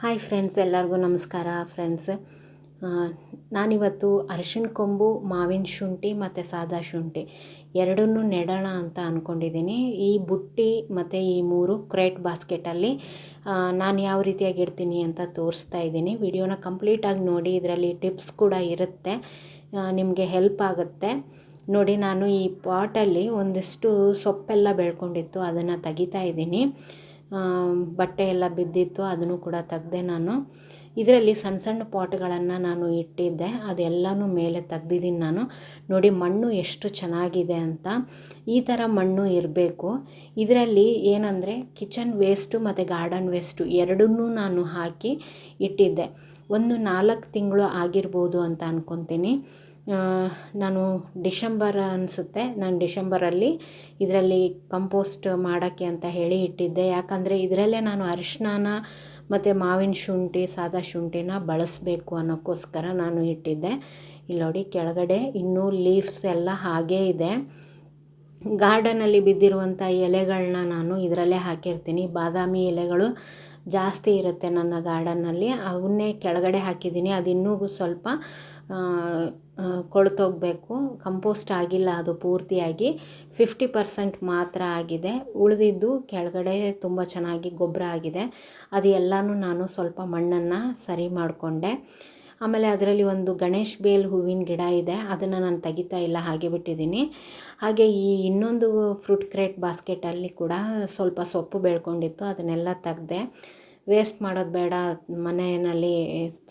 Hi friends ಎಲ್ಲರಿಗೂ ನಮಸ್ಕಾರ friends ನಾನಿವತ್ತು ಅರಿಶಿಣ ಕೊಂಬು, ಮಾವಿನ ಶುಂಠಿ ಮತ್ತು ಸಾದಾ ಶುಂಠಿ ಎರಡನ್ನೂ ನೆಡೋಣ ಅಂತ ಅಂದ್ಕೊಂಡಿದ್ದೀನಿ ಈ ಬುಟ್ಟಿ ಮತ್ತು ಈ ಮೂರು ಕ್ರೇಟ್ ಬಾಸ್ಕೆಟಲ್ಲಿ ನಾನು ಯಾವ ರೀತಿಯಾಗಿ ಇಡ್ತೀನಿ ಅಂತ ತೋರಿಸ್ತಾ ಇದ್ದೀನಿ. ವಿಡಿಯೋನ ಕಂಪ್ಲೀಟಾಗಿ ನೋಡಿ, ಇದರಲ್ಲಿ ಟಿಪ್ಸ್ ಕೂಡ ಇರುತ್ತೆ. ನಿಮಗೆ ಹೆಲ್ಪ್ ಆಗುತ್ತೆ. ನೋಡಿ, ನಾನು ಈ ಪಾಟಲ್ಲಿ ಒಂದಿಷ್ಟು ಸೊಪ್ಪೆಲ್ಲ ಬೆಳ್ಕೊಂಡಿತ್ತು, ಅದನ್ನು ತೆಗಿತಾ ಇದ್ದೀನಿ. ಬಟ್ಟೆ ಎಲ್ಲ ಬಿದ್ದಿತ್ತು, ಅದನ್ನು ಕೂಡ ತೆಗ್ದೆ ನಾನು. ಇದರಲ್ಲಿ ಸಣ್ಣ ಸಣ್ಣ ಪಾಟ್ಗಳನ್ನು ನಾನು ಇಟ್ಟಿದ್ದೆ. ಅದೆಲ್ಲನೂ ಮೇಲೆ ತೆಗ್ದಿದ್ದೀನಿ ನಾನು. ನೋಡಿ, ಮಣ್ಣು ಎಷ್ಟು ಚೆನ್ನಾಗಿದೆ ಅಂತ. ಈ ಥರ ಮಣ್ಣು ಇರಬೇಕು. ಇದರಲ್ಲಿ ಏನಂದರೆ, ಕಿಚನ್ ವೇಸ್ಟು ಮತ್ತು ಗಾರ್ಡನ್ ವೇಸ್ಟು ಎರಡನ್ನೂ ನಾನು ಹಾಕಿ ಇಟ್ಟಿದ್ದೆ. ಒಂದು ನಾಲ್ಕು ತಿಂಗಳು ಆಗಿರ್ಬೋದು ಅಂತ ಅಂದ್ಕೊತೀನಿ ನಾನು ಡಿಸೆಂಬರ್ ಅನಿಸುತ್ತೆ. ನಾನು ಡಿಸೆಂಬರಲ್ಲಿ ಇದರಲ್ಲಿ ಕಂಪೋಸ್ಟ್ ಮಾಡೋಕ್ಕೆ ಅಂತ ಹೇಳಿ ಇಟ್ಟಿದ್ದೆ. ಯಾಕಂದರೆ ಇದರಲ್ಲೇ ನಾನು ಅರಿಶಿನ ಮತ್ತು ಮಾವಿನ ಶುಂಠಿ, ಸಾದಾ ಶುಂಠಿನ ಬಳಸಬೇಕು ಅನ್ನೋಕ್ಕೋಸ್ಕರ ನಾನು ಇಟ್ಟಿದ್ದೆ. ಇಲ್ಲಿ ನೋಡಿ, ಕೆಳಗಡೆ ಇನ್ನೂ ಲೀವ್ಸ್ ಎಲ್ಲ ಹಾಗೇ ಇದೆ. ಗಾರ್ಡನಲ್ಲಿ ಬಿದ್ದಿರುವಂಥ ಎಲೆಗಳನ್ನ ನಾನು ಇದರಲ್ಲೇ ಹಾಕಿರ್ತೀನಿ. ಬಾದಾಮಿ ಎಲೆಗಳು ಜಾಸ್ತಿ ಇರುತ್ತೆ ನನ್ನ ಗಾರ್ಡನ್ನಲ್ಲಿ ಅವನ್ನೇ ಕೆಳಗಡೆ ಹಾಕಿದ್ದೀನಿ. ಅದಿನ್ನೂ ಸ್ವಲ್ಪ ಕೊಳ್ತೋಗಬೇಕು. ಕಂಪೋಸ್ಟ್ ಆಗಿಲ್ಲ, ಅದು ಪೂರ್ತಿಯಾಗಿ. ಫಿಫ್ಟಿ ಪರ್ಸೆಂಟ್ ಮಾತ್ರ ಆಗಿದೆ. ಉಳಿದಿದ್ದು ಕೆಳಗಡೆ ತುಂಬ ಚೆನ್ನಾಗಿ ಗೊಬ್ಬರ ಆಗಿದೆ. ಅದು ಎಲ್ಲನೂ ನಾನು ಸ್ವಲ್ಪ ಮಣ್ಣನ್ನು ಸರಿ ಮಾಡಿಕೊಂಡೆ. ಆಮೇಲೆ ಅದರಲ್ಲಿ ಒಂದು ಗಣೇಶ್ ಬೇಲ್ ಹೂವಿನ ಗಿಡ ಇದೆ. ಅದನ್ನು ನಾನು ತೆಗಿತಾ ಇಲ್ಲ, ಹಾಗೆ ಬಿಟ್ಟಿದ್ದೀನಿ. ಹಾಗೆ ಈ ಇನ್ನೊಂದು ಫ್ರೂಟ್ ಕ್ರೇಟ್ ಬಾಸ್ಕೆಟಲ್ಲಿ ಕೂಡ ಸ್ವಲ್ಪ ಸೊಪ್ಪು ಬೆಳ್ಕೊಂಡಿತ್ತು. ಅದನ್ನೆಲ್ಲ ತೆಗ್ದೆ ವೇಸ್ಟ್ ಮಾಡೋದು ಬೇಡ. ಮನೆಯಲ್ಲಿ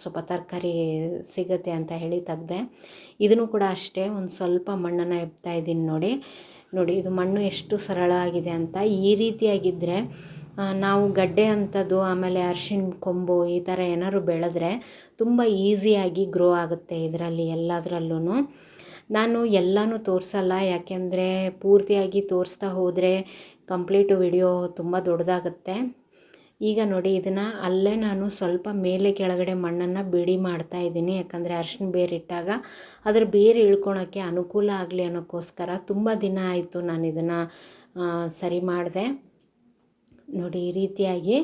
ಸ್ವಲ್ಪ ತರಕಾರಿ ಸಿಗುತ್ತೆ ಅಂತ ಹೇಳಿ ತೆಗ್ದೆ. ಇದನ್ನು ಕೂಡ ಅಷ್ಟೇ ಒಂದು ಸ್ವಲ್ಪ ಮಣ್ಣನ್ನು ಎಬ್ತಾ ಇದ್ದೀನಿ ನೋಡಿ. ನೋಡಿ, ಇದು ಮಣ್ಣು ಎಷ್ಟು ಸರಳ ಆಗಿದೆ ಅಂತ. ಈ ರೀತಿಯಾಗಿದ್ದರೆ ನಾವು ಗಡ್ಡೆ ಅಂಥದ್ದು, ಆಮೇಲೆ ಅರ್ಶಿಣ ಕೊಂಬು ಈ ಥರ ಏನಾದ್ರು ಬೆಳೆದ್ರೆ ತುಂಬ ಈಸಿಯಾಗಿ ಗ್ರೋ ಆಗುತ್ತೆ ಇದರಲ್ಲಿ ಎಲ್ಲದರಲ್ಲೂ ನಾನು ಎಲ್ಲನೂ ತೋರಿಸಲ್ಲ. ಯಾಕೆಂದರೆ ಪೂರ್ತಿಯಾಗಿ ತೋರಿಸ್ತಾ ಹೋದರೆ ಕಂಪ್ಲೀಟು ವಿಡಿಯೋ ತುಂಬ ದೊಡ್ಡದಾಗುತ್ತೆ. ಈಗ ನೋಡಿ, ಇದನ್ನು ಅಲ್ಲೇ ನಾನು ಸ್ವಲ್ಪ ಮೇಲೆ ಕೆಳಗಡೆ ಮಣ್ಣನ್ನು ಬಿಡಿ ಮಾಡ್ತಾ ಇದ್ದೀನಿ. ಯಾಕಂದರೆ ಅರ್ಶಿನ ಬೇರು ಇಟ್ಟಾಗ ಅದರ ಬೇರು ಇಳ್ಕೊಳೋಕ್ಕೆ ಅನುಕೂಲ ಆಗಲಿ ಅನ್ನೋಕ್ಕೋಸ್ಕರ ತುಂಬ ದಿನ ಆಯಿತು ನಾನು ಇದನ್ನು ಸರಿ ಮಾಡಿದೆ. ನೋಡಿ, ಈ ರೀತಿಯಾಗಿ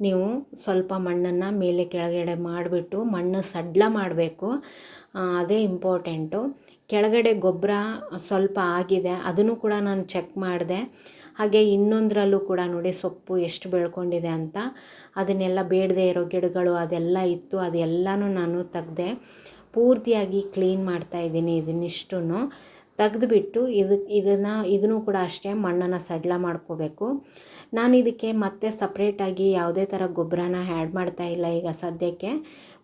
ನೀವು ಸ್ವಲ್ಪ ಮಣ್ಣನ್ನು ಮೇಲೆ ಕೆಳಗಡೆ ಮಾಡಿಬಿಟ್ಟು ಮಣ್ಣು ಸಡ್ಲ ಮಾಡಬೇಕು. ಅದೇ ಇಂಪಾರ್ಟೆಂಟು. ಕೆಳಗಡೆ ಗೊಬ್ಬರ ಸ್ವಲ್ಪ ಆಗಿದೆ, ಅದನ್ನು ಕೂಡ ನಾನು ಚೆಕ್ ಮಾಡಿದೆ. ಹಾಗೆ ಇನ್ನೊಂದರಲ್ಲೂ ಕೂಡ ನೋಡಿ ಸೊಪ್ಪು ಎಷ್ಟು ಬೆಳ್ಕೊಂಡಿದೆ ಅಂತ. ಅದನ್ನೆಲ್ಲ ಬೇಡದೇ ಇರೋ ಗಿಡಗಳು ಅದೆಲ್ಲ ಇತ್ತು ಅದೆಲ್ಲನೂ ನಾನು ತೆಗ್ದೆ ಪೂರ್ತಿಯಾಗಿ ಕ್ಲೀನ್ ಮಾಡ್ತಾ ಇದ್ದೀನಿ ಇದನ್ನಿಷ್ಟು ತೆಗೆದುಬಿಟ್ಟು ಇದು, ಇದನ್ನು ಇದನ್ನು ಕೂಡ ಅಷ್ಟೇ ಮಣ್ಣನ್ನು ಸಡ್ಲ ಮಾಡ್ಕೋಬೇಕು. ನಾನು ಇದಕ್ಕೆ ಮತ್ತೆ ಸಪ್ರೇಟಾಗಿ ಯಾವುದೇ ಥರ ಗೊಬ್ಬರನ ಆ್ಯಡ್ ಮಾಡ್ತಾ ಇಲ್ಲ ಈಗ ಸದ್ಯಕ್ಕೆ.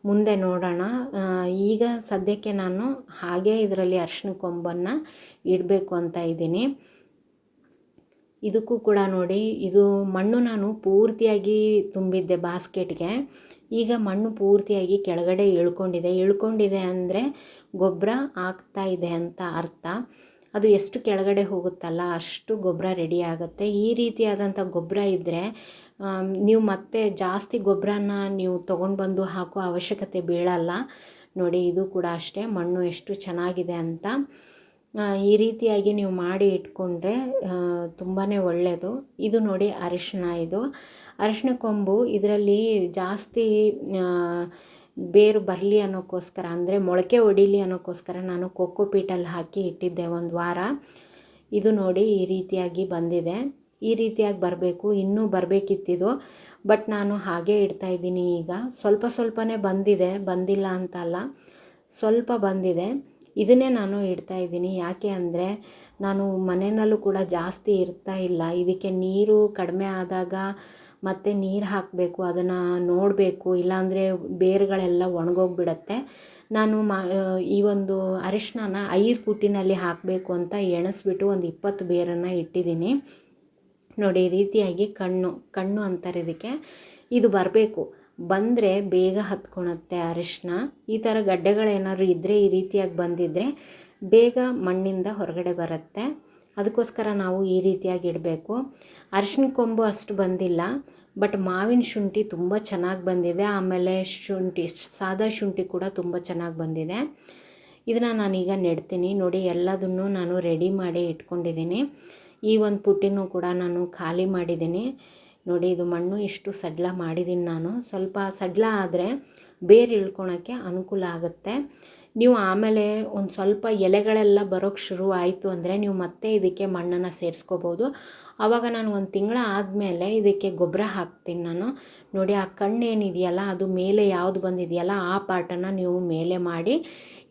ಮುಂದೆ ನೋಡೋಣ. ಈಗ ಸದ್ಯಕ್ಕೆ ನಾನು ಹಾಗೆ ಇದರಲ್ಲಿ ಅರ್ಶಿನ ಕೊಂಬನ್ನು ಇಡಬೇಕು ಅಂತ ಇದ್ದೀನಿ. ಇದಕ್ಕೂ ಕೂಡ ನೋಡಿ, ಇದು ಮಣ್ಣು ನಾನು ಪೂರ್ತಿಯಾಗಿ ತುಂಬಿದ್ದೆ ಬಾಸ್ಕೆಟ್ಗೆ. ಈಗ ಮಣ್ಣು ಪೂರ್ತಿಯಾಗಿ ಕೆಳಗಡೆ ಇಳ್ಕೊಂಡಿದೆ. ಇಳ್ಕೊಂಡಿದೆ ಅಂದರೆ ಗೊಬ್ಬರ ಆಗ್ತಾ ಇದೆ ಅಂತ ಅರ್ಥ. ಅದು ಎಷ್ಟು ಕೆಳಗಡೆ ಹೋಗುತ್ತಲ್ಲ ಅಷ್ಟು ಗೊಬ್ಬರ ರೆಡಿ ಆಗುತ್ತೆ. ಈ ರೀತಿಯಾದಂಥ ಗೊಬ್ಬರ ಇದ್ದರೆ ನೀವು ಮತ್ತೆ ಜಾಸ್ತಿ ಗೊಬ್ಬರನ ನೀವು ತೊಗೊಂಡು ಬಂದು ಹಾಕೋ ಅವಶ್ಯಕತೆ ಬೀಳಲ್ಲ. ನೋಡಿ, ಇದು ಕೂಡ ಅಷ್ಟೇ. ಮಣ್ಣು ಎಷ್ಟು ಚೆನ್ನಾಗಿದೆ ಅಂತ. ಈ ರೀತಿಯಾಗಿ ನೀವು ಮಾಡಿ ಇಟ್ಕೊಂಡ್ರೆ ತುಂಬಾ ಒಳ್ಳೆಯದು ಇದು ನೋಡಿ ಅರಿಶಿನ ಇದು. ಅರಿಶಿನ ಕೊಂಬು ಇದರಲ್ಲಿ ಜಾಸ್ತಿ ಬೇರು ಬರಲಿ ಅನ್ನೋಕ್ಕೋಸ್ಕರ, ಅಂದರೆ ಮೊಳಕೆ ಒಡಿಲಿ ಅನ್ನೋಕ್ಕೋಸ್ಕರ ನಾನು ಕೊಕ್ಕೋ ಪೀಟಲ್ಲಿ ಹಾಕಿ ಇಟ್ಟಿದ್ದೆ ಒಂದು ವಾರ. ಇದು ನೋಡಿ ಈ ರೀತಿಯಾಗಿ ಬಂದಿದೆ. ಈ ರೀತಿಯಾಗಿ ಬರಬೇಕು, ಇನ್ನೂ ಬರಬೇಕಿತ್ತಿದು. ಬಟ್ ನಾನು ಹಾಗೆ ಇಡ್ತಾಯಿದ್ದೀನಿ ಈಗ. ಸ್ವಲ್ಪ ಸ್ವಲ್ಪನೇ ಬಂದಿದೆ, ಬಂದಿಲ್ಲ ಅಂತಲ್ಲ ಸ್ವಲ್ಪ ಬಂದಿದೆ. ಇದನ್ನೇ ನಾನು ಇಡ್ತಾ ಇದ್ದೀನಿ. ಯಾಕೆ ಅಂದರೆ ನಾನು ಮನೆಯಲ್ಲೂ ಕೂಡ ಜಾಸ್ತಿ ಇರ್ತಾ ಇಲ್ಲ. ಇದಕ್ಕೆ ನೀರು ಕಡಿಮೆ ಆದಾಗ ಮತ್ತೆ ನೀರು ಹಾಕಬೇಕು, ಅದನ್ನು ನೋಡಬೇಕು, ಇಲ್ಲಾಂದರೆ ಬೇರುಗಳೆಲ್ಲ ಒಣಗೋಗ್ಬಿಡತ್ತೆ. ನಾನು ಮಾ ಈ ಒಂದು ಅರಿಶಿನ ಐದು ಪುಟ್ಟಿನಲ್ಲಿ ಹಾಕಬೇಕು ಅಂತ ಎಣಿಸ್ಬಿಟ್ಟು ಒಂದು ಇಪ್ಪತ್ತು ಬೇರನ್ನು ಇಟ್ಟಿದ್ದೀನಿ. ನೋಡಿ, ರೀತಿಯಾಗಿ ಕಣ್ಣು ಕಣ್ಣು ಅಂತಾರೆ ಇದಕ್ಕೆ. ಇದು ಬರಬೇಕು. ಬಂದರೆ ಬೇಗ ಹತ್ಕೊಳತ್ತೆ ಅರಿಶಿನ ಈ ಥರ ಗಡ್ಡೆಗಳೇನಾದ್ರು ಇದ್ದರೆ ಈ ರೀತಿಯಾಗಿ ಬಂದಿದ್ದರೆ ಬೇಗ ಮಣ್ಣಿಂದ ಹೊರಗಡೆ ಬರುತ್ತೆ. ಅದಕ್ಕೋಸ್ಕರ ನಾವು ಈ ರೀತಿಯಾಗಿ ಇಡಬೇಕು. ಅರಿಶಿನ ಕೊಂಬು ಅಷ್ಟು ಬಂದಿಲ್ಲ, ಬಟ್ ಮಾವಿನ ಶುಂಠಿ ತುಂಬ ಚೆನ್ನಾಗಿ ಬಂದಿದೆ. ಆಮೇಲೆ ಶುಂಠಿ, ಸಾದಾ ಶುಂಠಿ ಕೂಡ ತುಂಬ ಚೆನ್ನಾಗಿ ಬಂದಿದೆ. ಇದನ್ನು ನಾನೀಗ ನೆಡ್ತೀನಿ. ನೋಡಿ, ಎಲ್ಲದನ್ನು ನಾನು ರೆಡಿ ಮಾಡಿ ಇಟ್ಕೊಂಡಿದ್ದೀನಿ. ಈ ಒಂದು ಪುಟ್ಟಿನೂ ಕೂಡ ನಾನು ಖಾಲಿ ಮಾಡಿದ್ದೀನಿ. ನೋಡಿ, ಇದು ಮಣ್ಣು ಇಷ್ಟು ಸಡ್ಲ ಮಾಡಿದ್ದೀನಿ ನಾನು. ಸ್ವಲ್ಪ ಸಡ್ಲ ಆದರೆ ಬೇರು ಇಳ್ಕೊಳಕ್ಕೆ ಅನುಕೂಲ ಆಗುತ್ತೆ. ನೀವು ಆಮೇಲೆ ಒಂದು ಸ್ವಲ್ಪ ಎಲೆಗಳೆಲ್ಲ ಬರೋಕ್ಕೆ ಶುರು ಆಯಿತು ಅಂದರೆ ನೀವು ಮತ್ತೆ ಇದಕ್ಕೆ ಮಣ್ಣನ್ನು ಸೇರಿಸ್ಕೋಬೋದು. ಆವಾಗ ನಾನು ಒಂದು ತಿಂಗಳ ಆದಮೇಲೆ ಇದಕ್ಕೆ ಗೊಬ್ಬರ ಹಾಕ್ತೀನಿ ನಾನು. ನೋಡಿ, ಆ ಕಣ್ಣೇನಿದೆಯಲ್ಲ, ಅದು ಮೇಲೆ ಯಾವುದು ಬಂದಿದೆಯಲ್ಲ, ಆ ಪಾಟನ್ನು ನೀವು ಮೇಲೆ ಮಾಡಿ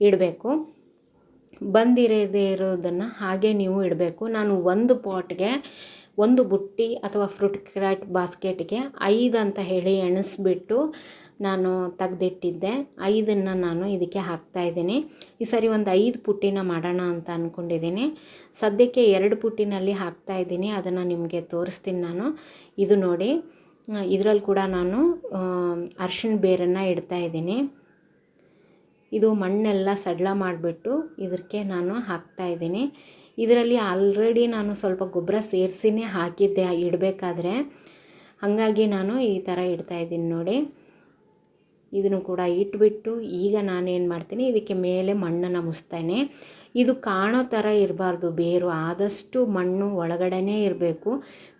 ಇಡಬೇಕು. ಬಂದಿರದೇ ಇರೋದನ್ನು ಹಾಗೆ ನೀವು ಇಡಬೇಕು. ನಾನು ಒಂದು ಪಾಟ್ಗೆ ಒಂದು ಬುಟ್ಟಿ ಅಥವಾ ಫ್ರೂಟ್ ಕ್ರಾಟ್ ಬಾಸ್ಕೆಟ್ಗೆ ಐದು ಅಂತ ಹೇಳಿ ಎಣಿಸ್ಬಿಟ್ಟು ನಾನು ತೆಗೆದಿಟ್ಟಿದ್ದೆ. ಐದನ್ನು ನಾನು ಇದಕ್ಕೆ ಹಾಕ್ತಾಯಿದ್ದೀನಿ ಈ ಸರಿ ಒಂದು ಐದು ಪುಟ್ಟಿನ ಮಾಡೋಣ ಅಂತ ಅಂದ್ಕೊಂಡಿದ್ದೀನಿ ಸದ್ಯಕ್ಕೆ ಎರಡು ಪುಟ್ಟಿನಲ್ಲಿ ಹಾಕ್ತಾಯಿದ್ದೀನಿ ಅದನ್ನು ನಿಮಗೆ ತೋರಿಸ್ತೀನಿ ನಾನು. ಇದು ನೋಡಿ, ಇದರಲ್ಲಿ ಕೂಡ ನಾನು ಅರ್ಶಿಣ ಬೇರನ್ನು ಇಡ್ತಾ ಇದ್ದೀನಿ. ಇದು ಮಣ್ಣೆಲ್ಲ ಸಡ್ಲ ಮಾಡಿಬಿಟ್ಟು ಇದಕ್ಕೆ ನಾನು ಹಾಕ್ತಾಯಿದ್ದೀನಿ ಇದರಲ್ಲಿ ಆಲ್ರೆಡಿ ನಾನು ಸ್ವಲ್ಪ ಗೊಬ್ಬರ ಸೇರಿಸಿನೇ ಹಾಕಿದ್ದೆ, ಇಡಬೇಕಾದ್ರೆ. ಹಾಗಾಗಿ ನಾನು ಈ ಥರ ಇಡ್ತಾಯಿದ್ದೀನಿ ನೋಡಿ. ಇದನ್ನು ಕೂಡ ಇಟ್ಬಿಟ್ಟು ಈಗ ನಾನೇನು ಮಾಡ್ತೀನಿ, ಇದಕ್ಕೆ ಮೇಲೆ ಮಣ್ಣನ್ನು ಮುಸ್ತೇನೆ ಇದು ಕಾಣೋ ಥರ ಇರಬಾರ್ದು, ಬೇರು ಆದಷ್ಟು ಮಣ್ಣು ಒಳಗಡೆನೇ ಇರಬೇಕು.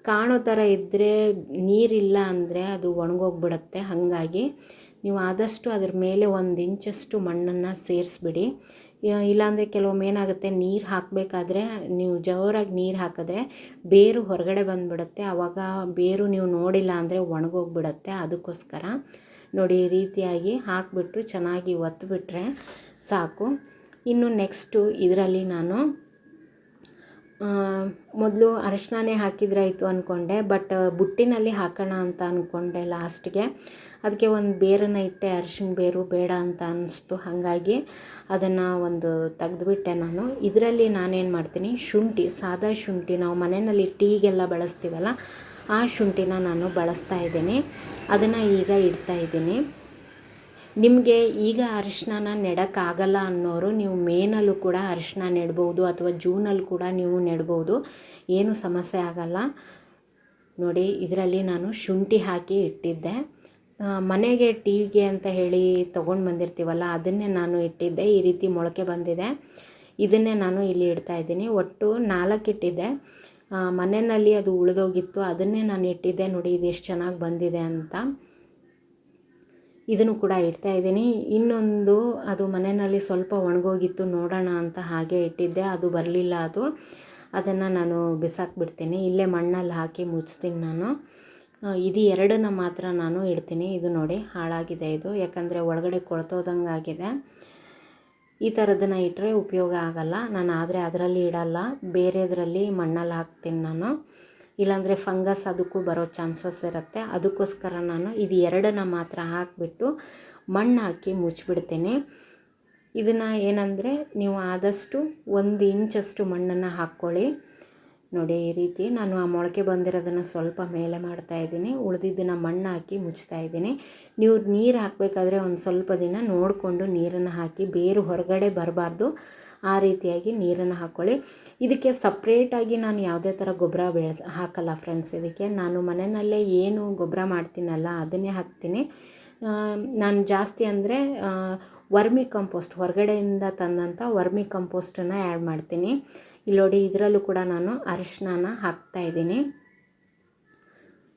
ಕಾಣೋ ಥರ ಇದ್ದರೆ ನೀರಿಲ್ಲ ಅಂದರೆ ಅದು ಒಣಗೋಗ್ಬಿಡುತ್ತೆ, ಹಾಗಾಗಿ. ನೀವು ಆದಷ್ಟು ಅದ್ರ ಮೇಲೆ ಒಂದು ಇಂಚಷ್ಟು ಮಣ್ಣನ್ನು ಸೇರಿಸ್ಬಿಡಿ. ಇಲ್ಲಾಂದರೆ ಕೆಲವೊಮ್ಮೆ ಏನಾಗುತ್ತೆ, ನೀರು ಹಾಕಬೇಕಾದ್ರೆ, ನೀವು ಜೋರಾಗಿ ನೀರು ಹಾಕಿದ್ರೆ ಬೇರು ಹೊರಗಡೆ ಬಂದುಬಿಡುತ್ತೆ. ಆವಾಗ ಬೇರು ನೀವು ನೋಡಿಲ್ಲ ಅಂದರೆ ಒಣಗೋಗ್ಬಿಡುತ್ತೆ. ಅದಕ್ಕೋಸ್ಕರ ನೋಡಿ, ಈ ರೀತಿಯಾಗಿ ಹಾಕಿಬಿಟ್ಟು ಚೆನ್ನಾಗಿ ಒತ್ತಿಬಿಟ್ರೆ ಸಾಕು. ಇನ್ನು ನೆಕ್ಸ್ಟು ಇದರಲ್ಲಿ ನಾನು ಮೊದಲು ಅರಶಿಣನೇ ಹಾಕಿದ್ರಾಯಿತು ಅಂದ್ಕೊಂಡೆ ಬಟ್ ಬುಟ್ಟಿನಲ್ಲಿ ಹಾಕೋಣ ಅಂತ ಅಂದ್ಕೊಂಡೆ ಲಾಸ್ಟ್ಗೆ. ಅದಕ್ಕೆ ಒಂದು ಬೇರನ್ನು ಇಟ್ಟೆ ಅರಿಶಿನ ಬೇರು, ಬೇಡ ಅಂತ ಅನ್ನಿಸ್ತು ಹಾಗಾಗಿ ಅದನ್ನು ಒಂದು ತೆಗೆದುಬಿಟ್ಟೆ ನಾನು. ಇದರಲ್ಲಿ ನಾನೇನು ಮಾಡ್ತೀನಿ, ಶುಂಠಿ, ಸಾದಾ ಶುಂಠಿ ನಾವು ಮನೆಯಲ್ಲಿ ಟೀಗೆಲ್ಲ ಬಳಸ್ತೀವಲ್ಲ, ಆ ಶುಂಠಿನ ನಾನು ಬಳಸ್ತಾ ಇದ್ದೀನಿ. ಅದನ್ನು ಈಗ ಇಡ್ತಾ ಇದ್ದೀನಿ. ನಿಮಗೆ ಈಗ ಅರಿಶಿನ ನೆಡೋಕ್ಕಾಗಲ್ಲ ಅನ್ನೋರು ನೀವು ಮೇನಲ್ಲೂ ಕೂಡ ಅರಿಶಿನ ನೆಡ್ಬೋದು ಅಥವಾ ಜೂನಲ್ಲಿ ಕೂಡ ನೀವು ನೆಡ್ಬೋದು. ಏನು ಸಮಸ್ಯೆ ಆಗಲ್ಲ. ನೋಡಿ, ಇದರಲ್ಲಿ ನಾನು ಶುಂಠಿ ಹಾಕಿ ಇಟ್ಟಿದ್ದೆ. ಮನೆಗೆ ಟೀಗೆ ಅಂತ ಹೇಳಿ ತೊಗೊಂಡು ಬಂದಿರ್ತೀವಲ್ಲ, ಅದನ್ನೇ ನಾನು ಇಟ್ಟಿದ್ದೆ. ಈ ರೀತಿ ಮೊಳಕೆ ಬಂದಿದೆ. ಇದನ್ನೇ ನಾನು ಇಲ್ಲಿ ಇಡ್ತಾ ಇದ್ದೀನಿ. ಒಟ್ಟು ನಾಲ್ಕು ಇಟ್ಟಿದ್ದೆ. ಮನೆಯಲ್ಲಿ ಅದು ಉಳಿದೋಗಿತ್ತು. ಅದನ್ನೇ ನಾನು ಇಟ್ಟಿದ್ದೆ. ನೋಡಿ, ಇದು ಎಷ್ಟು ಚೆನ್ನಾಗಿ ಬಂದಿದೆ ಅಂತ. ಇದನ್ನು ಕೂಡ ಇಡ್ತಾ ಇದ್ದೀನಿ. ಇನ್ನೊಂದು, ಅದು ಮನೆಯಲ್ಲಿ ಸ್ವಲ್ಪ ಒಣಗೋಗಿತ್ತು, ನೋಡೋಣ ಅಂತ ಹಾಗೆ ಇಟ್ಟಿದ್ದೆ. ಅದು ಬರಲಿಲ್ಲ ಅದು. ಅದನ್ನು ನಾನು ಬಿಸಾಕ್ಬಿಡ್ತೀನಿ. ಇಲ್ಲೇ ಮಣ್ಣಲ್ಲಿ ಹಾಕಿ ಮುಚ್ತೀನಿ ನಾನು. ಇದು ಎರಡನ್ನು ಮಾತ್ರ ನಾನು ಇಡ್ತೀನಿ. ಇದು ನೋಡಿ, ಹಾಳಾಗಿದೆ ಇದು. ಯಾಕಂದರೆ ಒಳಗಡೆ ಕೊಳ್ತೋದಂಗೆ ಆಗಿದೆ ಈ ಥರದನ್ನ ಇಟ್ಟರೆ ಉಪಯೋಗ ಆಗಲ್ಲ. ನಾನು ಆದರೆ ಅದರಲ್ಲಿ ಇಡಲ್ಲ. ಬೇರೆದರಲ್ಲಿ ಮಣ್ಣಲ್ಲಿ ಹಾಕ್ತೀನಿ ನಾನು. ಇಲ್ಲಾಂದರೆ ಫಂಗಸ್ ಅದಕ್ಕೂ ಬರೋ ಚಾನ್ಸಸ್ ಇರುತ್ತೆ. ಅದಕ್ಕೋಸ್ಕರ ನಾನು ಇದು ಎರಡನ್ನು ಮಾತ್ರ ಹಾಕಿಬಿಟ್ಟು ಮಣ್ಣು ಹಾಕಿ ಮುಚ್ಚಿಬಿಡ್ತೀನಿ ಇದನ್ನು ಏನಂದರೆ, ನೀವು ಆದಷ್ಟು ಒಂದು ಇಂಚಷ್ಟು ಮಣ್ಣನ್ನು ಹಾಕ್ಕೊಳ್ಳಿ. ನೋಡಿ ಈ ರೀತಿ ನಾನು ಆ ಮೊಳಕೆ ಬಂದಿರೋದನ್ನು ಸ್ವಲ್ಪ ಮೇಲೆ ಮಾಡ್ತಾ ಇದ್ದೀನಿ. ಉಳಿದಿದ್ದನ್ನು ಮಣ್ಣು ಹಾಕಿ ಮುಚ್ತಾ ಇದ್ದೀನಿ. ನೀವು ನೀರು ಹಾಕಬೇಕಾದ್ರೆ ಒಂದು ಸ್ವಲ್ಪ ದಿನ ನೋಡಿಕೊಂಡು ನೀರನ್ನು ಹಾಕಿ ಬೇರು ಹೊರಗಡೆ ಬರಬಾರ್ದು. ಆ ರೀತಿಯಾಗಿ ನೀರನ್ನು ಹಾಕ್ಕೊಳ್ಳಿ ಇದಕ್ಕೆ ಸಪ್ರೇಟಾಗಿ ನಾನು ಯಾವುದೇ ಥರ ಗೊಬ್ಬರ ಬೆಳೆಸ, ಹಾಕಲ್ಲ ಫ್ರೆಂಡ್ಸ್ ಇದಕ್ಕೆ ನಾನು ಮನೆಯಲ್ಲೇ ಏನು ಗೊಬ್ಬರ ಮಾಡ್ತೀನಲ್ಲ ಅದನ್ನೇ ಹಾಕ್ತೀನಿ. ನಾನು ಜಾಸ್ತಿ ಅಂದರೆ ವರ್ಮಿ ಕಂಪೋಸ್ಟ್ ಹೊರಗಡೆಯಿಂದ ತಂದಂಥ ವರ್ಮಿ ಕಂಪೋಸ್ಟನ್ನು ಆ್ಯಡ್ ಮಾಡ್ತೀನಿ. ಇಲ್ಲಿ ನೋಡಿ ಇದರಲ್ಲೂ ಕೂಡ ನಾನು ಅರಿಶಿನ ಹಾಕ್ತಾಯಿದ್ದೀನಿ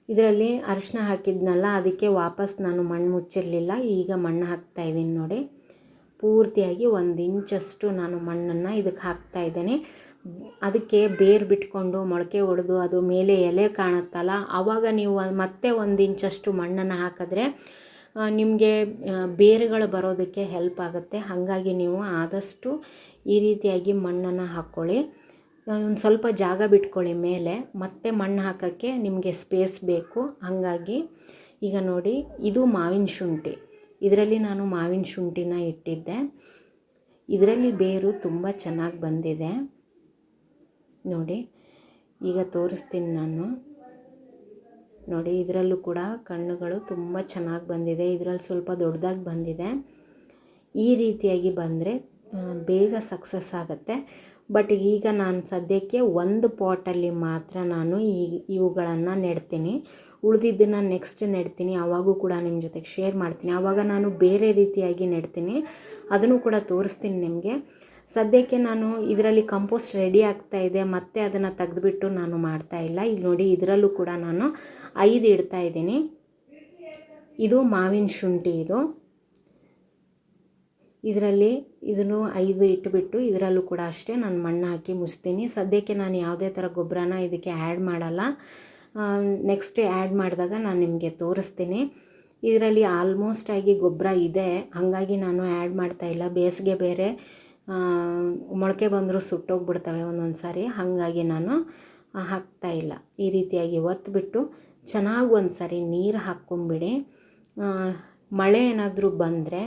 ಇದರಲ್ಲಿ ಅರಿಶಿನ ಹಾಕಿದ್ನಲ್ಲ, ಅದಕ್ಕೆ ವಾಪಸ್ ನಾನು ಮಣ್ಣು ಮುಚ್ಚಿರಲಿಲ್ಲ. ಈಗ ಮಣ್ಣು ಹಾಕ್ತಾ ಇದ್ದೀನಿ ನೋಡಿ. ಪೂರ್ತಿಯಾಗಿ ಒಂದು ಇಂಚಷ್ಟು ನಾನು ಮಣ್ಣನ್ನು ಇದಕ್ಕೆ ಹಾಕ್ತಾ ಇದ್ದೇನೆ. ಅದಕ್ಕೆ ಬೇರು ಬಿಟ್ಕೊಂಡು ಮೊಳಕೆ ಒಡೆದು ಅದು ಮೇಲೆ ಎಲೆ ಕಾಣುತ್ತಲ್ಲ ಆವಾಗ ನೀವು ಮತ್ತೆ ಒಂದು ಇಂಚಷ್ಟು ಮಣ್ಣನ್ನು ಹಾಕಿದ್ರೆ ನಿಮಗೆ ಬೇರುಗಳು ಬರೋದಕ್ಕೆ ಹೆಲ್ಪ್ ಆಗುತ್ತೆ. ಹಾಗಾಗಿ ನೀವು ಆದಷ್ಟು ಈ ರೀತಿಯಾಗಿ ಮಣ್ಣನ್ನು ಹಾಕ್ಕೊಳ್ಳಿ ಒಂದು ಸ್ವಲ್ಪ ಜಾಗ ಬಿಟ್ಕೊಳ್ಳಿ ಮೇಲೆ. ಮತ್ತೆ ಮಣ್ಣು ಹಾಕೋಕ್ಕೆ ನಿಮಗೆ ಸ್ಪೇಸ್ ಬೇಕು. ಹಾಗಾಗಿ ಈಗ ನೋಡಿ, ಇದು ಮಾವಿನ ಶುಂಠಿ. ಇದರಲ್ಲಿ ನಾನು ಮಾವಿನ ಶುಂಠಿನ ಇಟ್ಟಿದ್ದೆ. ಇದರಲ್ಲಿ ಬೇರು ತುಂಬ ಚೆನ್ನಾಗಿ ಬಂದಿದೆ. ನೋಡಿ, ಈಗ ತೋರಿಸ್ತೀನಿ ನಾನು. ನೋಡಿ, ಇದರಲ್ಲೂ ಕೂಡ ಕಣ್ಣುಗಳು ತುಂಬ ಚೆನ್ನಾಗಿ ಬಂದಿದೆ. ಇದರಲ್ಲಿ ಸ್ವಲ್ಪ ದೊಡ್ಡದಾಗಿ ಬಂದಿದೆ. ಈ ರೀತಿಯಾಗಿ ಬಂದರೆ ಬೇಗ ಸಕ್ಸಸ್ ಆಗುತ್ತೆ. ಬಟ್ ಈಗ ನಾನು ಸದ್ಯಕ್ಕೆ ಒಂದು ಪಾಟಲ್ಲಿ ಮಾತ್ರ ನಾನು ಈ, ಇವುಗಳನ್ನು ನೆಡ್ತೀನಿ. ಉಳಿದಿದ್ದನ್ನು ನೆಕ್ಸ್ಟ್ ನೆಡ್ತೀನಿ. ಆವಾಗೂ ಕೂಡ ನಿಮ್ಮ ಜೊತೆಗೆ ಶೇರ್ ಮಾಡ್ತೀನಿ. ಆವಾಗ ನಾನು ಬೇರೆ ರೀತಿಯಾಗಿ ನೆಡ್ತೀನಿ. ಅದನ್ನು ಕೂಡ ತೋರಿಸ್ತೀನಿ ನಿಮಗೆ. ಸದ್ಯಕ್ಕೆ ನಾನು ಇದರಲ್ಲಿ ಕಂಪೋಸ್ಟ್ ರೆಡಿ ಆಗ್ತಾ ಇದೆ, ಮತ್ತೆ ಅದನ್ನು ತೆಗೆದುಬಿಟ್ಟು ನಾನು ಮಾಡ್ತಾ ಇಲ್ಲ. ಇಲ್ಲಿ ನೋಡಿ, ಇದರಲ್ಲೂ ಕೂಡ ನಾನು ಐದು ಇಡ್ತಾ ಇದ್ದೀನಿ. ಇದು ಮಾವಿನ ಶುಂಠಿ ಇದು. ಇದರಲ್ಲಿ ಇದನ್ನು ಐದು ಇಟ್ಟುಬಿಟ್ಟು ಇದರಲ್ಲೂ ಕೂಡ ಅಷ್ಟೇ ನಾನು ಮಣ್ಣು ಹಾಕಿ ಮುಚ್ತೀನಿ. ಸದ್ಯಕ್ಕೆ ನಾನು ಯಾವುದೇ ಥರ ಗೊಬ್ಬರನ ಇದಕ್ಕೆ ಆ್ಯಡ್ ಮಾಡಲ್ಲ. ನೆಕ್ಸ್ಟ್ ಆ್ಯಡ್ ಮಾಡಿದಾಗ ನಾನು ನಿಮಗೆ ತೋರಿಸ್ತೀನಿ. ಇದರಲ್ಲಿ ಆಲ್ಮೋಸ್ಟ್ ಆಗಿ ಗೊಬ್ಬರ ಇದೆ. ಹಾಗಾಗಿ ನಾನು ಆ್ಯಡ್ ಮಾಡ್ತಾ ಇಲ್ಲ. ಬೇಸಿಗೆ ಬೇರೆ ಮೊಳಕೆ ಬಂದರೂ ಸುಟ್ಟೋಗ್ಬಿಡ್ತವೆ ಒಂದೊಂದು ಸಾರಿ ಹಾಗಾಗಿ ನಾನು ಹಾಕ್ತಾಯಿಲ್ಲ ಈ ರೀತಿಯಾಗಿ ಒತ್ತಿಬಿಟ್ಟು ಚೆನ್ನಾಗಿ ಒಂದು ಸಾರಿ ನೀರು ಹಾಕ್ಕೊಂಬಿಡಿ. ಮಳೆ ಏನಾದರೂ ಬಂದರೆ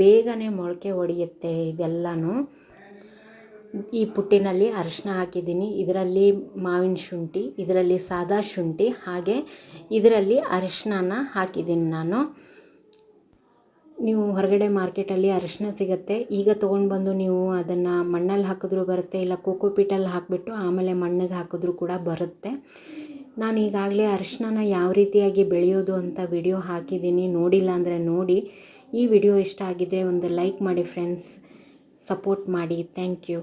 ಬೇಗನೆ ಮೊಳಕೆ ಒಡೆಯುತ್ತೆ ಇದೆಲ್ಲನೂ. ಈ ಪುಟ್ಟಿನಲ್ಲಿ ಅರಿಶಿನ ಹಾಕಿದ್ದೀನಿ. ಇದರಲ್ಲಿ ಮಾವಿನ ಶುಂಠಿ, ಇದರಲ್ಲಿ ಸಾದಾ ಶುಂಠಿ, ಹಾಗೆ ಇದರಲ್ಲಿ ಅರಿಶಿಣನ ಹಾಕಿದ್ದೀನಿ ನಾನು. ನೀವು ಹೊರಗಡೆ ಮಾರ್ಕೆಟಲ್ಲಿ ಅರಿಶಿನ ಸಿಗುತ್ತೆ, ಈಗ ತೊಗೊಂಡು ಬಂದು ನೀವು ಅದನ್ನು ಮಣ್ಣಲ್ಲಿ ಹಾಕಿದ್ರೂ ಬರುತ್ತೆ, ಇಲ್ಲ ಕೋಕೋಪೀಟಲ್ಲಿ ಹಾಕಿಬಿಟ್ಟು ಆಮೇಲೆ ಮಣ್ಣಿಗೆ ಹಾಕಿದ್ರೂ ಕೂಡ ಬರುತ್ತೆ. ನಾನು ಈಗಾಗಲೇ ಅರಿಶಿನ ಯಾವ ರೀತಿಯಾಗಿ ಬೆಳೆಯೋದು ಅಂತ ವಿಡಿಯೋ ಹಾಕಿದ್ದೀನಿ. ನೋಡಿಲ್ಲ ಅಂದರೆ ನೋಡಿ. ಈ ವಿಡಿಯೋ ಇಷ್ಟ ಆಗಿದ್ದರೆ ಒಂದು ಲೈಕ್ ಮಾಡಿ ಫ್ರೆಂಡ್ಸ್ ಸಪೋರ್ಟ್ ಮಾಡಿ. Thank you